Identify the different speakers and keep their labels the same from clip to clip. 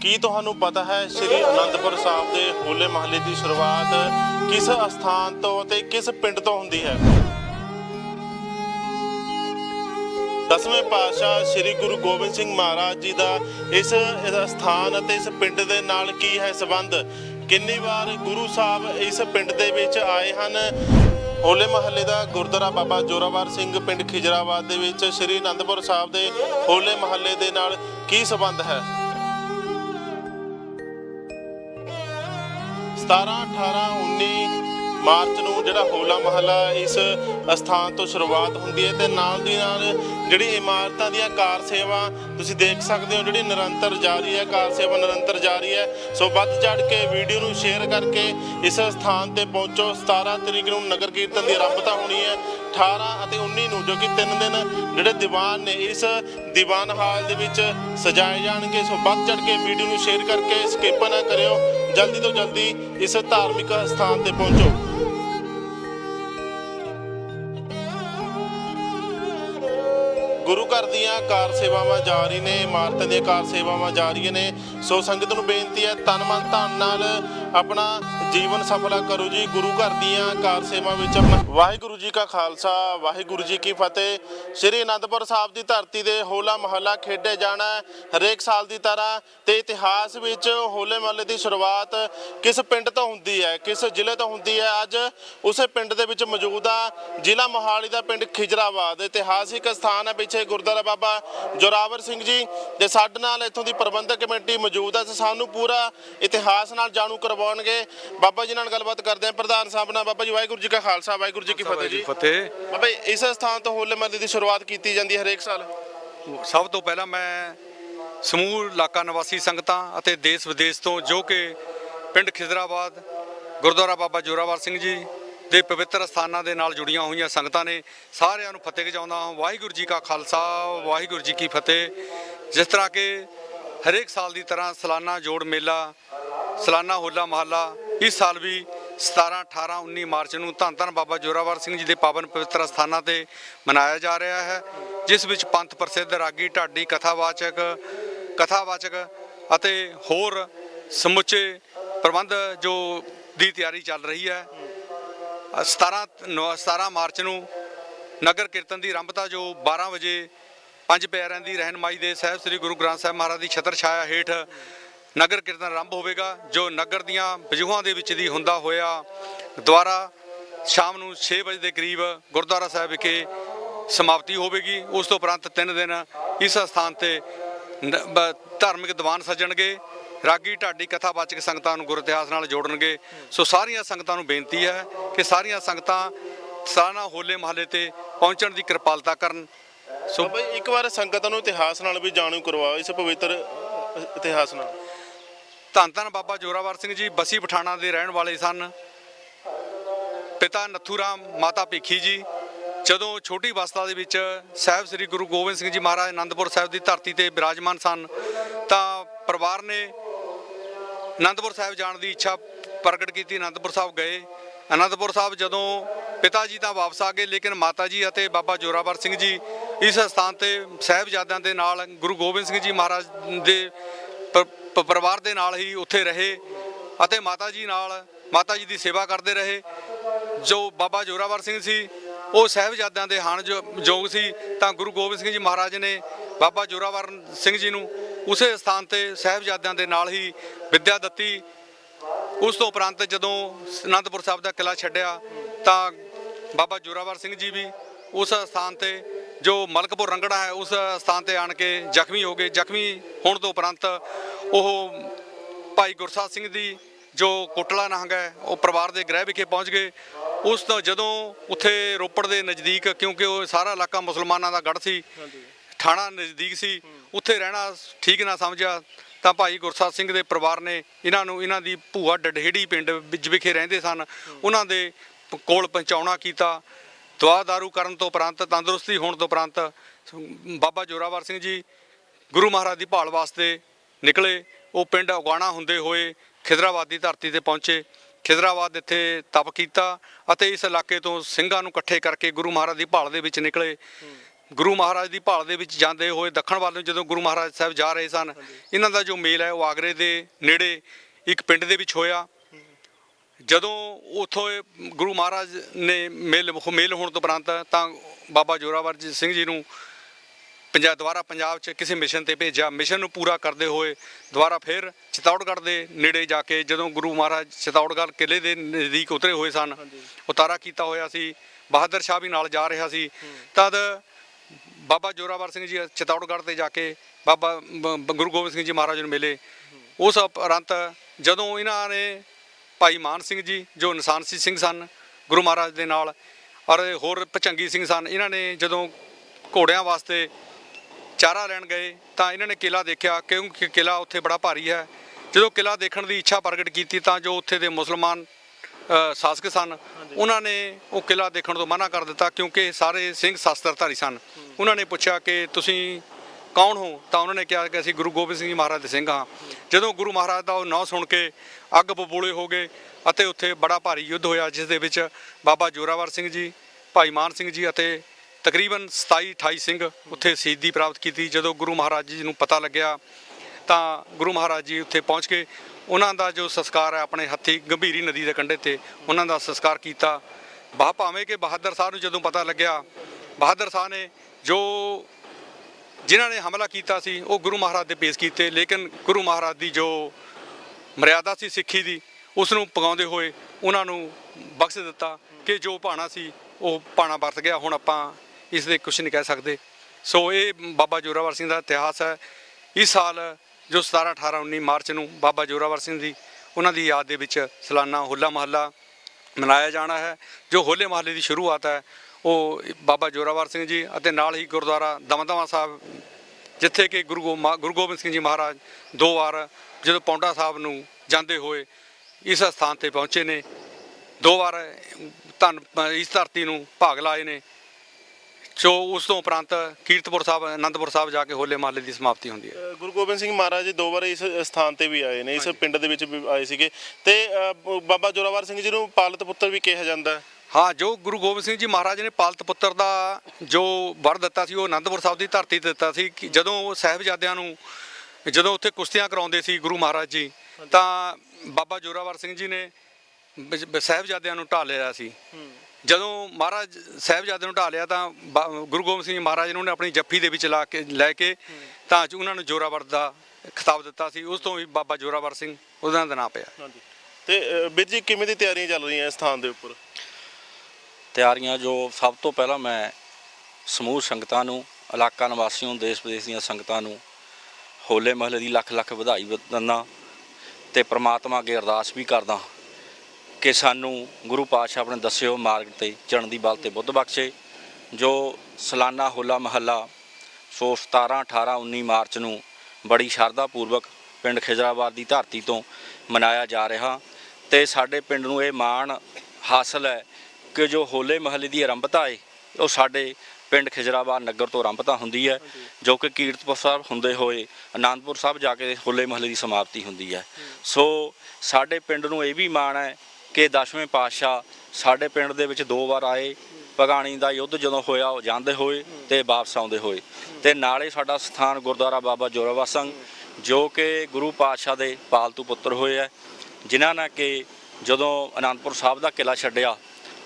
Speaker 1: ਕੀ ਤੁਹਾਨੂੰ ਪਤਾ ਹੈ ਸ੍ਰੀ ਅਨੰਦਪੁਰ ਸਾਹਿਬ ਦੇ ਹੋਲੇ ਮਹੱਲੇ ਦੀ ਸ਼ੁਰੂਆਤ ਕਿਸ ਅਸਥਾਨ ਤੋਂ ਅਤੇ ਕਿਸ ਪਿੰਡ ਤੋਂ ਹੁੰਦੀ ਹੈ? ਦਸਵੇਂ ਪਾਤਸ਼ਾਹ ਸ੍ਰੀ ਗੁਰੂ ਗੋਬਿੰਦ ਸਿੰਘ ਮਹਾਰਾਜ ਜੀ ਦਾ ਇਸ ਇਸ ਸਥਾਨ ਅਤੇ ਇਸ ਪਿੰਡ ਦੇ ਨਾਲ ਕੀ ਹੈ ਸੰਬੰਧ? ਕਿੰਨੀ ਵਾਰ ਗੁਰੂ ਸਾਹਿਬ ਇਸ ਪਿੰਡ ਦੇ ਵਿੱਚ ਆਏ ਹਨ? ਹੋਲੇ ਮਹੱਲੇ ਦਾ ਗੁਰਦੁਆਰਾ ਬਾਬਾ ਜੋਰਾਵਰ ਸਿੰਘ ਪਿੰਡ ਖਿਜਰਾਬਾਦ ਦੇ ਵਿੱਚ ਸ੍ਰੀ ਅਨੰਦਪੁਰ ਸਾਹਿਬ ਦੇ ਹੋਲੇ ਮਹੱਲੇ ਦੇ ਨਾਲ ਕੀ ਸੰਬੰਧ ਹੈ? 17 18 19 ਮਾਰਚ ਨੂੰ ਜਿਹੜਾ ਹੋਲਾ ਮਹੱਲਾ ਇਸ ਸਥਾਨ ਤੋਂ ਸ਼ੁਰੂਆਤ ਹੁੰਦੀ ਹੈ ਤੇ ਨਾਲ ਦੀ ਨਾਲ ਜਿਹੜੀ ਇਮਾਰਤਾਂ ਦੀਆਂ ਕਾਰ ਸੇਵਾ ਤੁਸੀਂ ਦੇਖ ਸਕਦੇ ਹੋ, ਜਿਹੜੀ ਨਿਰੰਤਰ ਜਾਰੀ ਹੈ, ਕਾਰ ਸੇਵਾ ਨਿਰੰਤਰ ਜਾਰੀ ਹੈ। ਸੋ ਵੱਧ ਚੜ ਕੇ ਵੀਡੀਓ ਨੂੰ ਸ਼ੇਅਰ ਕਰਕੇ ਇਸ ਸਥਾਨ ਤੇ ਪਹੁੰਚੋ। 17 ਤਰੀਕ ਨੂੰ ਨਗਰ ਕੀਰਤਨ ਦੀ ਆਰੰਭਤਾ ਹੋਣੀ ਹੈ। 18 ਅਤੇ 19 ਨੂੰ, ਜੋ ਕਿ ਤਿੰਨ ਦਿਨ ਜਿਹੜੇ ਦੀਵਾਨ ਨੇ, ਇਸ ਦੀਵਾਨ ਹਾਲ ਦੇ ਵਿੱਚ ਸਜਾਏ ਜਾਣਗੇ। ਸੋ ਵੱਧ ਚੜ ਕੇ ਵੀਡੀਓ ਨੂੰ ਸ਼ੇਅਰ ਕਰਕੇ ਸਕਿਪ ਨਾ ਕਰਿਓ। ਜਲਦੀ ਤੋਂ ਜਲਦੀ ਇਸ ਧਾਰਮਿਕ ਸਥਾਨ ਤੇ ਪਹੁੰਚੋ। ਗੁਰੂ ਘਰ ਦੀਆਂ ਕਾਰ ਸੇਵਾਵਾਂ ਜਾਰੀ ਨੇ, ਇਮਾਰਤਾਂ ਦੀਆਂ ਕਾਰ ਸੇਵਾਵਾਂ ਜਾਰੀ ਨੇ। ਸੋ ਸੰਗਤ ਨੂੰ ਬੇਨਤੀ ਹੈ, ਤਨ ਮਨ ਧਨ ਨਾਲ ਆਪਣਾ ਜੀਵਨ ਸਫਲਾ ਕਰੋ ਜੀ, ਗੁਰੂ ਘਰ ਦੀਆਂ ਕਾਰ ਸੇਵਾ ਵਿੱਚ ਆਪਣਾ। ਵਾਹਿਗੁਰੂ ਜੀ ਕਾ ਖਾਲਸਾ, ਵਾਹਿਗੁਰੂ ਜੀ ਕੀ ਫਤਿਹ। ਸ੍ਰੀ ਅਨੰਦਪੁਰ ਸਾਹਿਬ ਦੀ ਧਰਤੀ ਦੇ ਹੋਲਾ ਮਹੱਲਾ ਖੇਡੇ ਜਾਣਾ ਹਰੇਕ ਸਾਲ ਦੀ ਤਰ੍ਹਾਂ। ਤੇ ਇਤਿਹਾਸ ਵਿੱਚ ਹੋਲੇ ਮਹੱਲੇ ਦੀ ਸ਼ੁਰੂਆਤ ਕਿਸ ਪਿੰਡ ਤੋਂ ਹੁੰਦੀ ਹੈ, ਕਿਸ ਜ਼ਿਲ੍ਹੇ ਤੋਂ ਹੁੰਦੀ ਹੈ, ਅੱਜ ਉਸੇ ਪਿੰਡ ਦੇ ਵਿੱਚ ਮੌਜੂਦ ਆ। ਜ਼ਿਲ੍ਹਾ ਮੋਹਾਲੀ ਦਾ ਪਿੰਡ ਖਿਜਰਾਬਾਦ ਇਤਿਹਾਸਿਕ ਸਥਾਨ ਹੈ ਪਿੱਛੇ ਗੁਰਦੁਆਰਾ ਬਾਬਾ ਜੋਰਾਵਰ ਸਿੰਘ ਜੀ। ਤੇ ਸਾਡੇ ਨਾਲ ਇੱਥੋਂ ਦੀ ਪ੍ਰਬੰਧਕ ਕਮੇਟੀ ਮੌਜੂਦ ਹੈ ਸਾਨੂੰ ਪੂਰਾ ਇਤਿਹਾਸ ਨਾਲ ਜਾਣੂ ਕਰਵਾ ਕਰਵਾਉਣਗੇ। ਬਾਬਾ ਜੀ ਨਾਲ ਗੱਲਬਾਤ ਕਰਦੇ ਹਾਂ। ਪ੍ਰਧਾਨ ਸਾਹਿਬ ਨਾਲ ਬਾਬਾ ਜੀ ਵਾਹਿਗੁਰੂ ਜੀ ਕਾ ਖਾਲਸਾ ਵਾਹਿਗੁਰੂ ਜੀ ਕੀ ਫਤਿਹ ਜੀ।
Speaker 2: ਫਤਿਹ।
Speaker 1: ਬਾਬਾ ਜੀ, ਇਸ ਸਥਾਨ ਤੋਂ ਹੋਲੇ ਮਹੱਲੇ ਦੀ ਸ਼ੁਰੂਆਤ ਕੀਤੀ ਜਾਂਦੀ ਹੈ ਹਰੇਕ ਸਾਲ।
Speaker 2: ਸਭ ਤੋਂ ਪਹਿਲਾਂ ਮੈਂ ਸਮੂਹ ਇਲਾਕਾ ਨਿਵਾਸੀ ਸੰਗਤਾਂ ਅਤੇ ਦੇਸ਼ ਵਿਦੇਸ਼ ਤੋਂ ਜੋ ਕਿ ਪਿੰਡ ਖਿਜ਼ਰਾਬਾਦ ਗੁਰਦੁਆਰਾ ਬਾਬਾ ਜੋਰਾਵਰ ਸਿੰਘ ਜੀ ਦੇ ਪਵਿੱਤਰ ਸਥਾਨਾਂ ਦੇ ਨਾਲ ਜੁੜੀਆਂ ਹੋਈਆਂ ਸੰਗਤਾਂ ਨੇ ਸਾਰਿਆਂ ਨੂੰ ਫਤਿਹ ਗਜਾਉਂਦਾ ਹਾਂ। ਵਾਹਿਗੁਰੂ ਜੀ ਕਾ ਖਾਲਸਾ ਵਾਹਿਗੁਰੂ ਜੀ ਕੀ ਫਤਿਹ। ਜਿਸ ਤਰ੍ਹਾਂ ਕਿ ਹਰੇਕ ਸਾਲ ਦੀ ਤਰ੍ਹਾਂ ਸਾਲਾਨਾ ਜੋੜ ਮੇਲਾ ਸਾਲਾਨਾ ਹੋਲਾ ਮਹੱਲਾ ਇਸ ਸਾਲ ਵੀ 17 18 19 ਮਾਰਚ ਨੂੰ ਧੰਨ ਧੰਨ ਬਾਬਾ ਜੋਰਾਵਰ ਸਿੰਘ ਜੀ ਦੇ ਪਾਵਨ ਪਵਿੱਤਰ ਸਥਾਨਾਂ ਤੇ ਮਨਾਇਆ ਜਾ ਰਿਹਾ ਹੈ ਜਿਸ ਵਿੱਚ ਪੰਥ ਪ੍ਰਸਿੱਧ ਰਾਗੀ ਢਾਡੀ ਕਥਾਵਾਚਕ ਕਥਾਵਾਚਕ ਅਤੇ ਹੋਰ ਸਮੁੱਚੇ ਪ੍ਰਬੰਧ ਜੋ ਦੀ ਤਿਆਰੀ ਚੱਲ ਰਹੀ ਹੈ। ਅ, 17 ਨੌ- 17 ਮਾਰਚ ਨੂੰ ਨਗਰ ਕੀਰਤਨ ਦੀ ਆਰੰਭਤਾ ਜੋ 12 ਵਜੇ ਪੰਜ ਪਿਆਰਿਆਂ ਦੀ ਰਹਿਨਮਾਈ ਦੇ ਸਾਹਿਬ ਸ੍ਰੀ ਗੁਰੂ ਗ੍ਰੰਥ ਸਾਹਿਬ ਮਹਾਰਾਜ ਦੀ ਛਤਰ ਛਾਇਆ ਹੇਠ ਨਗਰ ਕੀਰਤਨ ਆਰੰਭ ਹੋਵੇਗਾ, ਜੋ ਨਗਰ ਦੀਆਂ ਵਜੂਹਾਂ ਦੇ ਵਿੱਚ ਦੀ ਹੁੰਦਾ ਹੋਇਆ ਦੁਆਰਾ ਸ਼ਾਮ ਨੂੰ 6 ਵਜੇ ਦੇ ਕਰੀਬ ਗੁਰਦੁਆਰਾ ਸਾਹਿਬ ਵਿਖੇ ਸਮਾਪਤੀ ਹੋਵੇਗੀ। ਉਸ ਤੋਂ ਉਪਰੰਤ ਤਿੰਨ ਦਿਨ ਇਸ ਸਥਾਨ ਤੇ ਨ- ਬ- ਧਾਰਮਿਕ ਦੀਵਾਨ ਸੱਜਣਗੇ। ਰਾਗੀ, ਢਾਡੀ, ਕਥਾਵਾਚਕ ਸੰਗਤਾਂ ਨੂੰ ਗੁਰ ਇਤਿਹਾਸ ਨਾਲ ਜੋੜਨਗੇ। ਸੋ ਸਾਰੀਆਂ ਸੰਗਤਾਂ ਨੂੰ ਬੇਨਤੀ ਹੈ ਕਿ ਸਾਰੀਆਂ ਸੰਗਤਾਂ ਸਾਲਾਨਾ ਹੋਲੇ ਮਹੱਲੇ ਤੇ ਪਹੁੰਚਣ ਦੀ ਕਿਰਪਾਲਤਾ ਕਰਨ। ਸੋ
Speaker 1: ਬਾਬਾ ਇੱਕ ਵਾਰ ਸੰਗਤਾਂ ਨੂੰ ਇਤਿਹਾਸ ਨਾਲ ਵੀ ਜਾਣੂ ਕਰਵਾਓ, ਇਸ ਪਵਿੱਤਰ ਇਤਿਹਾਸ ਨਾਲ।
Speaker 2: ਧੰਨ ਧੰਨ ਬਾਬਾ ਜੋਰਾਵਰ ਸਿੰਘ ਜੀ, ਬਸੀ ਪਠਾਣਾ ਦੇ ਰਹਿਣ ਵਾਲੇ ਸਨ। ਪਿਤਾ ਨੱਥੂ ਰਾਮ, ਮਾਤਾ ਭੀਖੀ ਜੀ। ਜਦੋਂ ਛੋਟੀ ਬਸਤਾ ਦੇ ਵਿੱਚ ਸਾਹਿਬ ਸ੍ਰੀ ਗੁਰੂ ਗੋਬਿੰਦ ਸਿੰਘ ਜੀ ਮਹਾਰਾਜ ਅਨੰਦਪੁਰ ਸਾਹਿਬ ਦੀ ਧਰਤੀ ਤੇ ਬਿਰਾਜਮਾਨ ਸਨ, ਤਾਂ ਪਰਿਵਾਰ ਨੇ ਅਨੰਦਪੁਰ ਸਾਹਿਬ ਜਾਣ ਦੀ ਇੱਛਾ ਪ੍ਰਗਟ ਕੀਤੀ। ਅਨੰਦਪੁਰ ਸਾਹਿਬ ਗਏ। ਅਨੰਦਪੁਰ ਸਾਹਿਬ ਜਦੋਂ ਪਿਤਾ ਜੀ ਤਾਂ ਵਾਪਸ ਆ ਗਏ, ਲੇਕਿਨ ਮਾਤਾ ਜੀ ਅਤੇ ਬਾਬਾ ਜੋਰਾਵਰ ਸਿੰਘ ਜੀ ਇਸ ਸਥਾਨ ਤੇ ਸਾਹਿਬਜ਼ਾਦਿਆਂ ਦੇ ਨਾਲ ਗੁਰੂ ਗੋਬਿੰਦ ਸਿੰਘ ਜੀ ਮਹਾਰਾਜ ਦੇ ਪ- ਪਰਿਵਾਰ ਦੇ ਨਾਲ ਹੀ ਉੱਥੇ ਰਹੇ ਅਤੇ ਮਾਤਾ ਜੀ ਨਾਲ, ਮਾਤਾ ਜੀ ਦੀ ਸੇਵਾ ਕਰਦੇ ਰਹੇ। ਜੋ ਬਾਬਾ ਜੋਰਾਵਰ ਸਿੰਘ ਸੀ, ਉਹ ਸਾਹਿਬਜ਼ਾਦਿਆਂ ਦੇ ਹਾਣ ਜੋ- ਯੋਗ ਸੀ, ਤਾਂ ਗੁਰੂ ਗੋਬਿੰਦ ਸਿੰਘ ਜੀ ਮਹਾਰਾਜ ਨੇ ਬਾਬਾ ਜੋਰਾਵਰ ਸਿੰਘ ਜੀ ਨੂੰ ਉਸੇ ਸਥਾਨ ਤੇ ਸਾਹਿਬਜ਼ਾਦਿਆਂ ਦੇ ਨਾਲ ਹੀ ਵਿੱਦਿਆ ਦਿੱਤੀ। ਉਸ ਤੋਂ ਉਪਰੰਤ ਜਦੋਂ ਅਨੰਦਪੁਰ ਸਾਹਿਬ ਦਾ ਕਿਲਾ ਛੱਡਿਆ, ਤਾਂ ਬਾਬਾ ਜੋਰਾਵਰ ਸਿੰਘ ਜੀ ਵੀ ਉਸ ਸਥਾਨ ਤੇ ਜੋ ਮਲਕਪੁਰ ਰੰਗੜਾ ਹੈ, ਉਸ ਸਥਾਨ ਤੇ ਆਣ ਕੇ ਜ਼ਖਮੀ ਹੋ ਗਏ। ਜ਼ਖਮੀ ਹੋਣ ਤੋਂ ਉਪਰੰਤ ਉਹ ਭਾਈ ਗੁਰਸਾਹਿਬ ਸਿੰਘ ਦੀ ਜੋ ਕੋਟਲਾ ਨਹੰਗ ਹੈ, ਉਹ ਪਰਿਵਾਰ ਦੇ ਗ੍ਰਹਿ ਵਿਖੇ ਪਹੁੰਚ ਗਏ। ਉਸ ਤੋਂ ਜਦੋਂ ਉੱਥੇ ਰੋਪੜ ਦੇ ਨਜ਼ਦੀਕ, ਕਿਉਂਕਿ ਉਹ ਸਾਰਾ ਇਲਾਕਾ ਮੁਸਲਮਾਨਾਂ ਦਾ ਗੜ ਸੀ, ਥਾਣਾ ਨਜ਼ਦੀਕ ਸੀ, ਉੱਥੇ ਰਹਿਣਾ ਠੀਕ ਨਾ ਸਮਝਿਆ, ਤਾਂ ਭਾਈ ਗੁਰਸਾਹਿਬ ਸਿੰਘ ਦੇ ਪਰਿਵਾਰ ਨੇ ਇਹਨਾਂ ਨੂੰ, ਇਹਨਾਂ ਦੀ ਭੂਆ ਡਡਹੇੜੀ ਪਿੰਡ ਵਿੱਚ ਵਿਖੇ ਰਹਿੰਦੇ ਸਨ। ਉਹਨਾਂ ਦੇ ਕੋਲ ਪਹੁੰਚਾਉਣਾ ਕੀਤਾ। ਦਵਾ ਦਾਰੂ ਕਰਨ ਤੋਂ ਉਪਰੰਤ ਤੰਦਰੁਸਤੀ ਹੋਣ ਤੋਂ ਉਪਰੰਤ ਬਾਬਾ ਜੋਰਾਵਰ ਸਿੰਘ ਜੀ ਗੁਰੂ ਮਹਾਰਾਜ ਦੀ ਭਾਲ ਵਾਸਤੇ ਨਿਕਲੇ। ਉਹ ਪਿੰਡ ਉਗਾਣਾ ਹੁੰਦੇ ਹੋਏ ਖਿਦਰਾਬਾਦ ਦੀ ਧਰਤੀ ਤੇ ਪਹੁੰਚੇ। ਖਿਦਰਾਬਾਦ ਇੱਥੇ ਤਪ ਕੀਤਾ ਅਤੇ ਇਸ ਇਲਾਕੇ ਤੋਂ ਸਿੰਘਾਂ ਨੂੰ ਇਕੱਠੇ ਕਰਕੇ ਗੁਰੂ ਮਹਾਰਾਜ ਦੀ ਭਾਲ ਦੇ ਵਿੱਚ ਨਿਕਲੇ। ਗੁਰੂ ਮਹਾਰਾਜ ਦੀ ਭਾਲ ਦੇ ਵਿੱਚ ਜਾਂਦੇ ਹੋਏ ਦੱਖਣ ਵੱਲ ਨੂੰ ਜਦੋਂ ਗੁਰੂ ਮਹਾਰਾਜ ਸਾਹਿਬ ਜਾ ਰਹੇ ਸਨ ਇਹਨਾਂ ਦਾ ਜੋ ਮੇਲ ਹੈ ਉਹ ਆਗਰੇ ਦੇ ਨੇੜੇ ਇੱਕ ਪਿੰਡ ਦੇ ਵਿੱਚ ਹੋਇਆ। ਜਦੋਂ ਉਥੋਂ ਗੁਰੂ ਮਹਾਰਾਜ ਨੇ ਮੇਲ ਮੇਲ ਹੋਣ ਤੋਂ ਉਪਰੰਤ ਤਾਂ ਬਾਬਾ ਜੋਰਾਵਰ ਜੀ ਸਿੰਘ ਜੀ ਨੂੰ ਪੰਜਾਬ ਦੁਆਰਾ ਪੰਜਾਬ 'ਚ ਕਿਸੇ ਮਿਸ਼ਨ ਤੇ ਭੇਜਿਆ। ਮਿਸ਼ਨ ਨੂੰ ਪੂਰਾ ਕਰਦੇ ਹੋਏ ਦੁਬਾਰਾ ਫਿਰ ਚਿਤੌੜਗੜ੍ਹ ਦੇ ਨੇੜੇ ਜਾ ਕੇ ਜਦੋਂ ਗੁਰੂ ਮਹਾਰਾਜ ਚਿਤੌੜਗੜ੍ਹ ਕਿਲੇ ਦੇ ਨਜ਼ਦੀਕ ਉਤਰੇ ਹੋਏ ਸਨ ਉਤਾਰਾ ਕੀਤਾ ਹੋਇਆ ਸੀ। ਬਹਾਦਰ ਸ਼ਾਹ ਵੀ ਨਾਲ ਜਾ ਰਿਹਾ ਸੀ। ਤਦ ਬਾਬਾ ਜੋਰਾਵਰ ਸਿੰਘ ਜੀ ਚਿਤੌੜਗੜ੍ਹ ਤੇ ਜਾ ਕੇ ਬਾਬਾ ਗੁਰੂ ਗੋਬਿੰਦ ਸਿੰਘ ਜੀ ਮਹਾਰਾਜ ਨੂੰ ਮਿਲੇ। ਉਸ ਉਪਰੰਤ ਜਦੋਂ ਇਹਨਾਂ ਨੇ ਭਾਈ ਮਾਨ ਸਿੰਘ ਜੀ ਜੋ ਨਿਸ਼ਾਨਸੀ ਸਿੰਘ ਸਨ ਗੁਰੂ ਮਹਾਰਾਜ ਦੇ ਨਾਲ। ਔਰ ਹੋਰ ਭਚੰਗੀ ਸਿੰਘ ਸਨ। ਇਹਨਾਂ ਨੇ ਜਦੋਂ ਘੋੜਿਆਂ ਵਾਸਤੇ ਚਾਰਾ ਲੈਣ ਗਏ ਤਾਂ ਇਹਨਾਂ ਨੇ ਕਿਲਾ ਦੇਖਿਆ। ਕਿਉਂਕਿ ਕਿਲਾ ਉੱਥੇ ਬੜਾ ਭਾਰੀ ਹੈ। ਜਦੋਂ ਕਿਲਾ ਦੇਖਣ ਦੀ ਇੱਛਾ ਪ੍ਰਗਟ ਕੀਤੀ ਤਾਂ ਜੋ ਉੱਥੇ ਦੇ ਮੁਸਲਮਾਨ ਸ਼ਾਸਕ ਸਨ। ਉਹਨਾਂ ਨੇ ਉਹ ਕਿਲਾ ਦੇਖਣ ਤੋਂ ਮਨਾ ਕਰ ਦਿੱਤਾ ਕਿਉਂਕਿ ਸਾਰੇ ਸਿੰਘ ਸ਼ਸਤਰਧਾਰੀ ਸਨ। ਉਹਨਾਂ ਨੇ ਪੁੱਛਿਆ ਕਿ ਤੁਸੀਂ ਕੌਣ ਹੋ ਤਾਂ ਉਹਨਾਂ ਨੇ ਕਿਹਾ ਕਿ ਅਸੀਂ ਗੁਰੂ ਗੋਬਿੰਦ ਸਿੰਘ ਜੀ ਮਹਾਰਾਜ ਦੇ ਸਿੰਘ ਹਾਂ। ਜਦੋਂ ਗੁਰੂ ਮਹਾਰਾਜ ਦਾ ਉਹ ਨਾਂ ਸੁਣ ਕੇ ਅੱਗ ਬਬੂਲੇ ਹੋ ਗਏ ਅਤੇ ਉੱਥੇ ਬੜਾ ਭਾਰੀ ਯੁੱਧ ਹੋਇਆ, ਜਿਸ ਦੇ ਵਿੱਚ ਬਾਬਾ ਜੋਰਾਵਰ ਸਿੰਘ ਜੀ, ਭਾਈ ਮਾਨ ਸਿੰਘ ਜੀ ਅਤੇ ਤਕਰੀਬਨ 27 28 ਸਿੰਘ ਉੱਥੇ ਸ਼ਹੀਦੀ ਪ੍ਰਾਪਤ ਕੀਤੀ। ਜਦੋਂ ਗੁਰੂ ਮਹਾਰਾਜ ਜੀ ਨੂੰ ਪਤਾ ਲੱਗਿਆ, ਤਾਂ ਗੁਰੂ ਮਹਾਰਾਜ ਜੀ ਉੱਥੇ ਪਹੁੰਚ ਕੇ ਉਹਨਾਂ ਦਾ ਜੋ ਸੰਸਕਾਰ ਹੈ, ਆਪਣੇ ਹੱਥੀ ਗੰਭੀਰੀ ਨਦੀ ਦੇ ਕੰਢੇ ਤੇ ਉਹਨਾਂ ਦਾ ਸੰਸਕਾਰ ਕੀਤਾ। ਬਾ, ਭਾਵੇਂ ਕਿ ਬਹਾਦਰ ਸਾਹਿਬ ਨੂੰ ਜਦੋਂ ਪਤਾ ਲੱਗਿਆ, ਬਹਾਦਰ ਸਾਹਿਬ ਨੇ ਜੋ ਜਿਨ੍ਹਾਂ ਨੇ ਹਮਲਾ ਕੀਤਾ ਸੀ, ਉਹ ਗੁਰੂ ਮਹਾਰਾਜ ਦੇ ਪੇਸ਼ ਕੀਤੇ, ਲੇਕਿਨ ਗੁਰੂ ਮਹਾਰਾਜ ਦੀ ਜੋ ਮਰਿਆਦਾ ਸੀ ਸਿੱਖੀ ਦੀ ਉਸ ਨੂੰ ਪਗਾਉਂਦੇ ਹੋਏ ਉਹਨਾਂ ਨੂੰ ਬਖਸ਼ ਦਿੱਤਾ ਕਿ ਜੋ ਭਾਣਾ ਸੀ, ਉਹ ਭਾਣਾ ਵਰਤ ਗਿਆ। ਹੁਣ ਆਪਾਂ ਇਸ ਦੇ ਕੁਝ ਨਹੀਂ ਕਹਿ ਸਕਦੇ। ਸੋ ਇਹ ਬਾਬਾ ਜੋਰਾਵਰ ਸਿੰਘ ਦਾ ਇਤਿਹਾਸ ਹੈ। ਇਸ ਸਾਲ ਜੋ 17 18 19 ਮਾਰਚ ਨੂੰ ਬਾਬਾ ਜੋਰਾਵਰ ਸਿੰਘ ਦੀ, ਉਹਨਾਂ ਦੀ ਯਾਦ ਦੇ ਵਿੱਚ ਸਲਾਨਾ ਹੋਲਾ ਮਹੱਲਾ ਮਨਾਇਆ ਜਾਣਾ ਹੈ, ਜੋ ਹੋਲੇ ਮਹੱਲੇ ਦੀ ਸ਼ੁਰੂਆਤ ਹੈ, ਉਹ ਬਾਬਾ ਜੋਰਾਵਰ ਸਿੰਘ ਜੀ ਅਤੇ ਨਾਲ ਹੀ ਗੁਰਦੁਆਰਾ ਦਮਦਮਾ ਸਾਹਿਬ, ਜਿੱਥੇ ਕਿ ਗੁਰੂ ਗੋ- ਮਾ- ਗੁਰੂ ਗੋਬਿੰਦ ਸਿੰਘ ਜੀ ਮਹਾਰਾਜ ਦੋ ਵਾਰ ਜਦੋਂ ਪੌਂਟਾ ਸਾਹਿਬ ਨੂੰ ਜਾਂਦੇ ਹੋਏ ਇਸ ਸਥਾਨ ਤੇ ਪਹੁੰਚੇ ਨੇ, ਦੋ ਵਾਰ ਧੰਨ ਇਸ ਧਰਤੀ ਨੂੰ ਭਾਗ ਲਾਏ ਨੇ। ਸੋ ਉਸ ਤੋਂ ਉਪਰੰਤ ਕੀਰਤਪੁਰ ਸਾਹਿਬ ਅਨੰਦਪੁਰ ਸਾਹਿਬ ਜਾ ਕੇ ਹੋਲੇ ਮਹੱਲੇ ਦੀ ਸਮਾਪਤੀ ਹੁੰਦੀ ਹੈ।
Speaker 1: ਗੁਰੂ ਗੋਬਿੰਦ ਸਿੰਘ ਮਹਾਰਾਜ ਜੀ ਦੋ ਵਾਰ ਇਸ ਸਥਾਨ ਤੇ ਵੀ ਆਏ ਨੇ ਇਸ ਪਿੰਡ ਦੇ ਵਿੱਚ ਵੀ ਆਏ ਸੀਗੇ। ਤੇ ਬਾਬਾ ਜੋਰਾਵਰ ਸਿੰਘ ਜੀ ਨੂੰ ਪਾਲਤ ਪੁੱਤਰ ਵੀ ਕਿਹਾ ਜਾਂਦਾ ਹੈ।
Speaker 2: ਹਾਂ ਜੋ ਗੁਰੂ ਗੋਬਿੰਦ ਸਿੰਘ ਜੀ ਮਹਾਰਾਜ ਨੇ ਪਾਲਤ ਪੁੱਤਰ ਦਾ ਜੋ ਵਰ ਦਿੱਤਾ ਸੀ ਉਹ ਅਨੰਦਪੁਰ ਸਾਹਿਬ ਦੀ ਧਰਤੀ ਤੇ ਦਿੱਤਾ ਸੀ ਜਦੋਂ ਉਹ ਸਾਹਿਬਜ਼ਾਦਿਆਂ ਨੂੰ ਜਦੋਂ ਉੱਥੇ ਕੁਸ਼ਤੀਆਂ ਕਰਾਉਂਦੇ ਸੀ ਗੁਰੂ ਮਹਾਰਾਜ ਜੀ ਤਾਂ ਬਾਬਾ ਜੋਰਾਵਰ ਸਿੰਘ ਜੀ ਨੇ ਸਾਹਿਬਜ਼ਾਦਿਆਂ ਨੂੰ ਢਾਲ ਲਿਆ ਸੀ। ਜਦੋਂ ਮਹਾਰਾਜ ਸਾਹਿਬਜ਼ਾਦੇ ਨੂੰ ਢਾਲਿਆ ਤਾਂ ਬਾ- ਗੁਰੂ ਗੋਬਿੰਦ ਸਿੰਘ ਜੀ ਮਹਾਰਾਜ ਨੇ ਉਹਨੇ ਆਪਣੀ ਜੱਫੀ ਦੇ ਵਿੱਚ ਲਾ ਕੇ ਲੈ ਕੇ ਤਾਂ ਉਹਨਾਂ ਨੂੰ ਜੋਰਾਵਰ ਦਾ ਖਿਤਾਬ ਦਿੱਤਾ ਸੀ। ਉਸ ਤੋਂ ਵੀ ਬਾਬਾ ਜੋਰਾਵਰ ਸਿੰਘ ਉਹਨਾਂ ਦਾ ਨਾਂ ਪਿਆ।
Speaker 1: ਹਾਂਜੀ। ਤੇ ਅ, ਵੀਰ ਜੀ ਕਿਵੇਂ ਦੀ ਤਿਆਰੀਆਂ ਚੱਲ ਰਹੀਆਂ ਇਸ ਸਥਾਨ ਦੇ ਉੱਪਰ?
Speaker 3: ਤਿਆਰੀਆਂ ਜੋ ਸਭ ਤੋਂ ਪਹਿਲਾਂ ਮੈਂ ਸਮੂਹ ਸੰਗਤਾਂ ਨੂੰ ਇਲਾਕਾ ਨਿਵਾਸੀਆਂ ਨੂੰ ਦੇਸ਼ ਵਿਦੇਸ਼ ਦੀਆਂ ਸੰਗਤਾਂ ਨੂੰ ਹੋਲੇ ਮਹੱਲੇ ਦੀ ਲੱਖ ਲੱਖ ਵਧਾਈ ਵ- ਦਿੰਦਾ ਤੇ ਪ੍ਰਮਾਤਮਾ ਅੱਗੇ ਅਰਦਾਸ ਵੀ ਕਰਦਾ। ਕਿ ਸਾਨੂੰ ਗੁਰੂ ਪਾਤਸ਼ਾਹ ਆਪਣੇ ਦੱਸਿਓ ਮਾਰਗ ਤੇ ਚੜਨ ਦੀ ਬਲ ਤੇ ਬੁੱਧ ਬਖਸ਼ੇ, ਜੋ ਸਲਾਨਾ ਹੋਲਾ ਮਹੱਲਾ ਸੋ 17 18 19 ਮਾਰਚ ਨੂੰ ਬੜੀ ਸ਼ਰਧਾ ਪੂਰਵਕ ਪਿੰਡ ਖਿਜਰਾਬਾਦ ਦੀ ਧਰਤੀ ਤੋਂ ਮਨਾਇਆ ਜਾ ਰਿਹਾ ਤੇ ਸਾਡੇ ਪਿੰਡ ਨੂੰ ਇਹ ਮਾਣ ਹਾਸਲ ਹੈ ਕਿ ਜੋ ਹੋਲੇ ਮਹੱਲੇ ਦੀ ਆਰੰਭਤਾ ਹੈ ਉਹ ਸਾਡੇ ਪਿੰਡ ਖਿਜਰਾਬਾਦ ਨਗਰ ਤੋਂ ਆਰੰਭਤਾ ਹੁੰਦੀ ਹੈ, ਜੋ ਕਿ ਕੀਰਤਪੁਰ ਸਾਹਿਬ ਹੁੰਦੇ ਹੋਏ ਆਨੰਦਪੁਰ ਸਾਹਿਬ ਜਾ ਕੇ ਹੋਲੇ ਮਹੱਲੇ ਦੀ ਸਮਾਪਤੀ ਹੁੰਦੀ ਹੈ। ਸੋ ਸਾਡੇ ਪਿੰਡ ਨੂੰ ਇਹ ਵੀ ਮਾਣ ਹੈ ਕਿ ਦਸਵੇਂ ਪਾਤਸ਼ਾਹ ਸਾਡੇ ਪਿੰਡ ਦੇ ਵਿੱਚ ਦੋ ਵਾਰ ਆਏ ਪਗਾਣੀ ਦਾ ਯੁੱਧ ਜਦੋਂ ਹੋਇਆ ਉਹ ਜਾਂਦੇ ਹੋਏ ਤੇ ਵਾਪਸ ਆਉਂਦੇ ਹੋਏ। ਤੇ ਨਾਲੇ ਸਾਡਾ ਸਥਾਨ ਗੁਰਦੁਆਰਾ ਬਾਬਾ ਜੋਰਾਵਰ ਸਿੰਘ, ਜੋ ਕਿ ਗੁਰੂ ਪਾਤਸ਼ਾਹ ਦੇ ਪਾਲਤੂ ਪੁੱਤਰ ਹੋਏ ਹੈ ਜਿਨ੍ਹਾਂ ਨੇ ਕਿ ਜਦੋਂ ਅਨੰਦਪੁਰ ਸਾਹਿਬ ਦਾ ਕਿਲਾ ਛੱਡਿਆ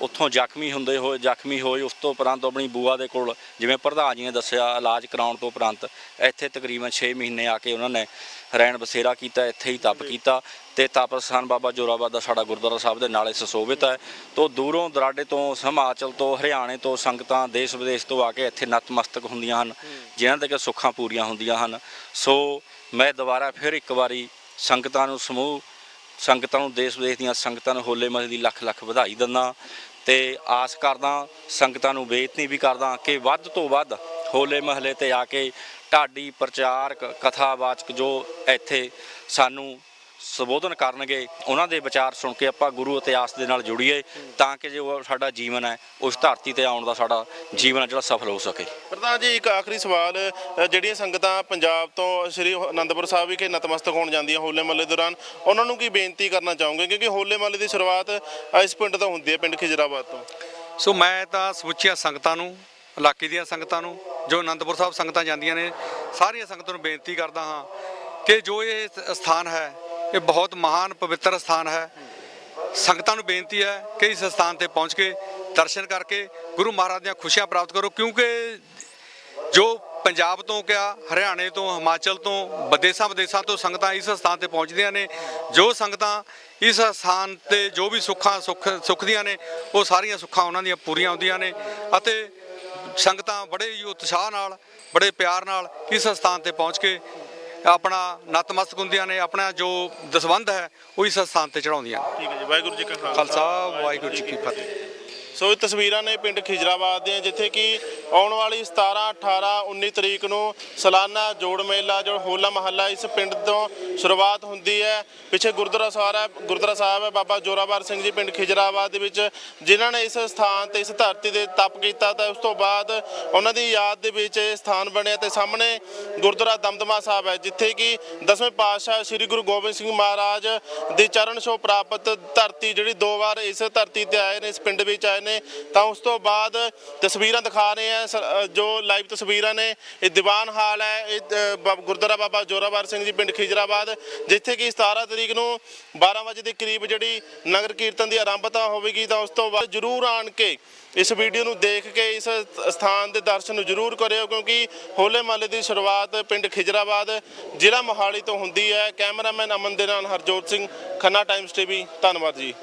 Speaker 3: ਉੱਥੋਂ ਜ਼ਖਮੀ ਹੁੰਦੇ ਹੋਏ ਜ਼ਖਮੀ ਹੋਏ ਉਸ ਤੋਂ ਉਪਰੰਤ ਆਪਣੀ ਬੂਆ ਦੇ ਕੋਲ ਜਿਵੇਂ ਪ੍ਰਧਾਨ ਜੀ ਨੇ ਦੱਸਿਆ ਇਲਾਜ ਕਰਾਉਣ ਤੋਂ ਉਪਰੰਤ ਇੱਥੇ ਤਕਰੀਬਨ 6 ਮਹੀਨੇ ਆ ਕੇ ਉਹਨਾਂ ਨੇ ਰਹਿਣ ਬਸੇਰਾ ਕੀਤਾ ਇੱਥੇ ਹੀ ਤਪ ਕੀਤਾ ਤੇ ਤਪ ਸਥਾਨ ਬਾਬਾ ਜੋਰਾਵਰ ਦਾ ਸਾਡਾ ਗੁਰਦੁਆਰਾ ਸਾਹਿਬ ਦੇ ਨਾਲੇ ਸੁਸ਼ੋਭਿਤ ਹੈ। ਤੋਂ ਦੂਰੋਂ ਦਰਾਡੇ ਤੋਂ ਹਿਮਾਚਲ ਤੋਂ ਹਰਿਆਣੇ ਤੋਂ ਸੰਗਤਾਂ ਦੇਸ਼ ਵਿਦੇਸ਼ ਤੋਂ ਆ ਕੇ ਇੱਥੇ ਨਤਮਸਤਕ ਹੁੰਦੀਆਂ ਹਨ ਜਿਨ੍ਹਾਂ ਦੇ ਕਿ ਸੁੱਖਾਂ ਪੂਰੀਆਂ ਹੁੰਦੀਆਂ ਹਨ। ਸੋ ਮੈਂ ਦੁਬਾਰਾ ਫਿਰ ਇੱਕ ਵਾਰੀ ਸੰਗਤਾਂ ਨੂੰ ਸਮੂਹ ਸੰਗਤਾਂ ਨੂੰ ਦੇਸ਼ ਵਿਦੇਸ਼ ਦੀਆਂ ਸੰਗਤਾਂ ਨੂੰ ਹੋਲੇ ਮਹੱਲੇ ਦੀ ਲੱਖ ਲੱਖ ਵਧਾਈ ਦਿੰਦਾ। ਤੇ ਆਸ ਕਰਦਾ, ਸੰਗਤਾਂ ਨੂੰ ਬੇਨਤੀ ਵੀ ਕਰਦਾ ਕਿ ਵੱਧ ਤੋਂ ਵੱਧ ਹੋਲੇ ਮਹੱਲੇ ਤੇ ਆ ਕੇ ਢਾਡੀ ਪ੍ਰਚਾਰਕ, ਕਥਾਵਾਚਕ ਜੋ ਇੱਥੇ ਸਾਨੂੰ ਸੰਬੋਧਨ ਕਰਨਗੇ ਉਹਨਾਂ ਦੇ ਵਿਚਾਰ ਸੁਣ ਕੇ ਆਪਾਂ ਗੁਰੂ ਇਤਿਹਾਸ ਦੇ ਨਾਲ ਜੁੜੀਏ ਤਾਂ ਕਿ ਜੋ ਸਾਡਾ ਜੀਵਨ ਹੈ ਉਸ ਧਰਤੀ ਤੇ ਆਉਣ ਦਾ ਸਾਡਾ ਜੀਵਨ ਹੈ ਜਿਹੜਾ ਸਫਲ ਹੋ ਸਕੇ।
Speaker 1: ਪ੍ਰਧਾਨ ਜੀ ਇੱਕ ਆਖਰੀ ਸਵਾਲ ਜਿਹੜੀਆਂ ਸੰਗਤਾਂ ਪੰਜਾਬ ਤੋਂ ਸ੍ਰੀ ਅਨੰਦਪੁਰ ਸਾਹਿਬ ਵਿਖੇ ਨਤਮਸਤਕ ਹੋਣ ਜਾਂਦੀਆਂ ਹੋਲੇ ਮਹੱਲੇ ਦੌਰਾਨ ਉਹਨਾਂ ਨੂੰ ਕੀ ਬੇਨਤੀ ਕਰਨਾ ਚਾਹੋਗੇ? ਕਿਉਂਕਿ ਹੋਲੇ ਮਹੱਲੇ ਦੀ ਸ਼ੁਰੂਆਤ ਇਸ ਪਿੰਡ ਤੋਂ ਹੁੰਦੀ ਹੈ ਪਿੰਡ ਖਿਜਰਾਬਾਦ ਤੋਂ।
Speaker 2: ਸੋ ਮੈਂ ਤਾਂ ਸਮੁੱਚੀਆਂ ਸੰਗਤਾਂ ਨੂੰ ਇਲਾਕੇ ਦੀਆਂ ਸੰਗਤਾਂ ਨੂੰ ਜੋ ਅਨੰਦਪੁਰ ਸਾਹਿਬ ਸੰਗਤਾਂ ਜਾਂਦੀਆਂ ਨੇ ਸਾਰੀਆਂ ਸੰਗਤਾਂ ਨੂੰ ਬੇਨਤੀ ਕਰਦਾ ਹਾਂ ਕਿ ਜੋ ਇਹ ਸਥਾਨ ਹੈ ਇਹ ਬਹੁਤ ਮਹਾਨ ਪਵਿੱਤਰ ਸਥਾਨ ਹੈ। ਸੰਗਤਾਂ ਨੂੰ ਬੇਨਤੀ ਹੈ ਕਿ ਇਸ ਸਥਾਨ ਤੇ ਪਹੁੰਚ ਕੇ ਦਰਸ਼ਨ ਕਰਕੇ ਗੁਰੂ ਮਹਾਰਾਜ ਦੀਆਂ ਖੁਸ਼ੀਆਂ ਪ੍ਰਾਪਤ ਕਰੋ, ਕਿਉਂਕਿ ਜੋ ਪੰਜਾਬ ਤੋਂ ਕਿਆ, ਹਰਿਆਣੇ ਤੋਂ, ਹਿਮਾਚਲ ਤੋਂ, ਵਿਦੇਸ਼ਾਂ ਵਿਦੇਸ਼ਾਂ ਤੋਂ ਸੰਗਤਾਂ ਇਸ ਸਥਾਨ ਤੇ ਪਹੁੰਚਦੀਆਂ ਨੇ। ਜੋ ਸੰਗਤਾਂ ਇਸ ਸਥਾਨ ਤੇ ਜੋ ਵੀ ਸੁੱਖਾਂ ਸੁੱਖ ਸੁੱਖਦੀਆਂ ਨੇ, ਉਹ ਸਾਰੀਆਂ ਸੁੱਖਾਂ ਉਹਨਾਂ ਦੀਆਂ ਪੂਰੀਆਂ ਹੁੰਦੀਆਂ ਨੇ ਅਤੇ ਸੰਗਤਾਂ ਬੜੇ ਹੀ ਉਤਸ਼ਾਹ ਨਾਲ, ਬੜੇ ਪਿਆਰ ਨਾਲ ਇਸ ਸਥਾਨ ਤੇ ਪਹੁੰਚ ਕੇ ਆਪਣਾ ਨਤਮਸਤਕ ਹੁੰਦੀਆਂ ਨੇ ਆਪਣਾ ਜੋ ਦਸਵੰਧ ਹੈ ਉਹ ਇਸ ਸਥਾਨ ਤੇ ਚੜਾਉਂਦੀਆਂ
Speaker 1: ਠੀਕ ਹੈ ਜੀ ਵਾਹਿਗੁਰੂ ਜੀ ਕਾ
Speaker 2: ਖਾਲਸਾ ਵਾਹਿਗੁਰੂ ਜੀ ਕੀ ਫਤਿਹ।
Speaker 1: ਸੋ ਇਹ ਤਸਵੀਰਾਂ ਨੇ ਪਿੰਡ ਖਿਜਰਾਬਾਦ ਦੀਆਂ, ਜਿੱਥੇ ਕਿ ਆਉਣ ਵਾਲੀ 17 18 19 ਤਰੀਕ ਨੂੰ ਸਾਲਾਨਾ ਜੋੜ ਮੇਲਾ, ਜੋ ਹੋਲਾ ਮਹੱਲਾ ਇਸ ਪਿੰਡ ਤੋਂ ਸ਼ੁਰੂਆਤ ਹੁੰਦੀ ਹੈ। ਪਿੱਛੇ ਗੁਰਦੁਆਰਾ ਸਾਹਿਬ ਹੈ ਗੁਰਦੁਆਰਾ ਸਾਹਿਬ ਹੈ, ਬਾਬਾ ਜੋਰਾਵਰ ਸਿੰਘ ਜੀ ਪਿੰਡ ਖਿਜਰਾਬਾਦ ਦੇ ਵਿੱਚ, ਜਿਨ੍ਹਾਂ ਨੇ ਇਸ ਸਥਾਨ ਤੇ ਇਸ ਧਰਤੀ ਦੇ ਤਪ ਕੀਤਾ ਤਾਂ ਉਸ ਤੋਂ ਬਾਅਦ ਉਹਨਾਂ ਦੀ ਯਾਦ ਦੇ ਵਿੱਚ ਇਹ ਸਥਾਨ ਬਣਿਆ ਤੇ ਸਾਹਮਣੇ ਗੁਰਦੁਆਰਾ ਦਮਦਮਾ ਸਾਹਿਬ ਹੈ, ਜਿੱਥੇ ਕਿ ਦਸਵੇਂ ਪਾਤਸ਼ਾਹ ਸ੍ਰੀ ਗੁਰੂ ਗੋਬਿੰਦ ਸਿੰਘ ਮਹਾਰਾਜ ਦੀ ਚਰਨ ਛੋਹ ਪ੍ਰਾਪਤ ਧਰਤੀ, ਜਿਹੜੀ ਦੋ ਵਾਰ ਇਸ ਧਰਤੀ ਤੇ ਆਏ ਨੇ, ਇਸ ਪਿੰਡ ਵਿੱਚ ਆਏ ਨੇ ਤਾਂ ਉਸ ਤੋਂ ਬਾਅਦ ਤਸਵੀਰਾਂ ਦਿਖਾ ਰਹੇ ਆ ਜੋ ਲਾਈਵ ਤਸਵੀਰਾਂ ਨੇ। ਇਹ ਦੀਵਾਨ ਹਾਲ ਹੈ ਇਹ ਅ, ਗੁਰਦੁਆਰਾ ਬਾਬਾ ਜੋਰਾਵਰ ਸਿੰਘ ਜੀ ਪਿੰਡ ਖਿਜਰਾਬਾਦ ਜਿੱਥੇ ਕਿ 17 ਤਰੀਕ ਨੂੰ 12 ਵਜੇ ਦੇ ਕਰੀਬ ਜਿਹੜੀ ਨਗਰ ਕੀਰਤਨ ਦੀ ਆਰੰਭਤਾ ਹੋਵੇਗੀ ਤਾਂ ਉਸ ਤੋਂ ਬਾਅਦ ਜਰੂਰ ਆਣ ਕੇ ਇਸ ਵੀਡੀਓ ਨੂੰ ਦੇਖ ਕੇ ਇਸ ਸਥਾਨ ਦੇ ਦਰਸ਼ਨ ਜਰੂਰ ਕਰਿਓ ਕਿਉਂਕਿ ਹੋਲੇ ਮਹੱਲੇ ਦੀ ਸ਼ੁਰੂਆਤ ਪਿੰਡ ਖਿਜਰਾਬਾਦ ਜ਼ਿਲ੍ਹਾ ਮੋਹਾਲੀ ਤੋਂ ਹੁੰਦੀ ਹੈ। ਕੈਮਰਾਮੈਨ ਅਮਨ ਦੇ ਨਾਲ ਹਰਜੋਤ ਸਿੰਘ ਖੰਨਾ ਟਾਈਮਸ ਟੀਵੀ ਧੰਨਵਾਦ ਜੀ।